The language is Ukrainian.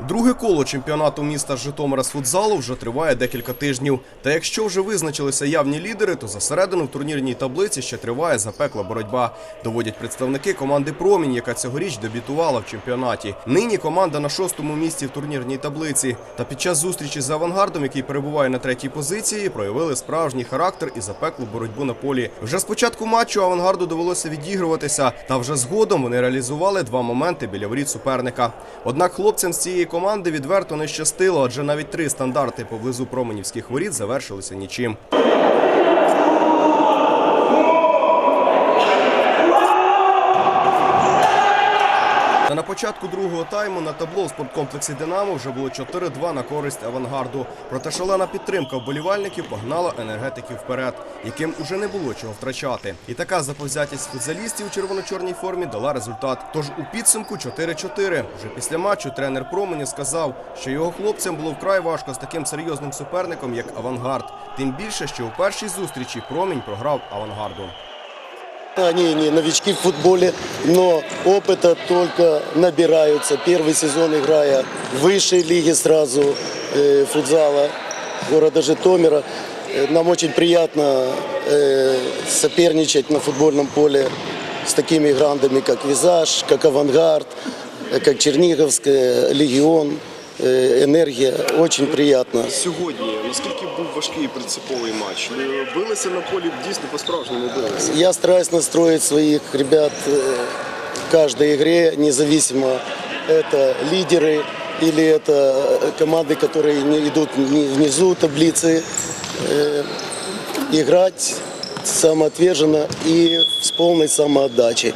Друге коло чемпіонату міста Житомира з футзалу вже триває декілька тижнів. Та якщо вже визначилися явні лідери, то за середину в турнірній таблиці ще триває запекла боротьба. Доводять представники команди Промінь, яка цьогоріч дебютувала в чемпіонаті. Нині команда на шостому місці в турнірній таблиці. Та під час зустрічі з авангардом, який перебуває на третій позиції, проявили справжній характер і запеклу боротьбу на полі. Вже з початку матчу авангарду довелося відігруватися, та вже згодом вони реалізували два моменти біля воріт суперника. Однак хлопцям з цієї команди відверто не щастило, адже навіть три стандарти поблизу променівських воріт завершилися нічим. Початку другого тайму на табло у спорткомплексі Динамо вже було 4-2 на користь авангарду. Проте шалена підтримка вболівальників погнала енергетиків вперед, яким уже не було чого втрачати. І така заповзятість футзалістів у червоно-чорній формі дала результат. Тож у підсумку 4-4. Вже після матчу тренер Промені сказав, що його хлопцям було вкрай важко з таким серйозним суперником, як авангард. Тим більше, що у першій зустрічі промінь програв авангарду. Они не новички в футболе, но опыта только набираются. Первый сезон играя в высшей лиге сразу э, футзала города Житомира. Э, Нам очень приятно э, соперничать на футбольном поле с такими грандами, как Визаж, как Авангард, э, как Черниговская, Легион, э, Энергия. Очень приятно. Сьогодні наскільки був важкий принциповий матч? Е, Билися на полі дійсно по-справжньому билися. Я стараюсь настроить своих ребят э, в каждой игре, независимо, это лидеры или это э, команды, которые не идут ни- внизу таблицы, э, играть самоотверженно и с полной самоотдачей.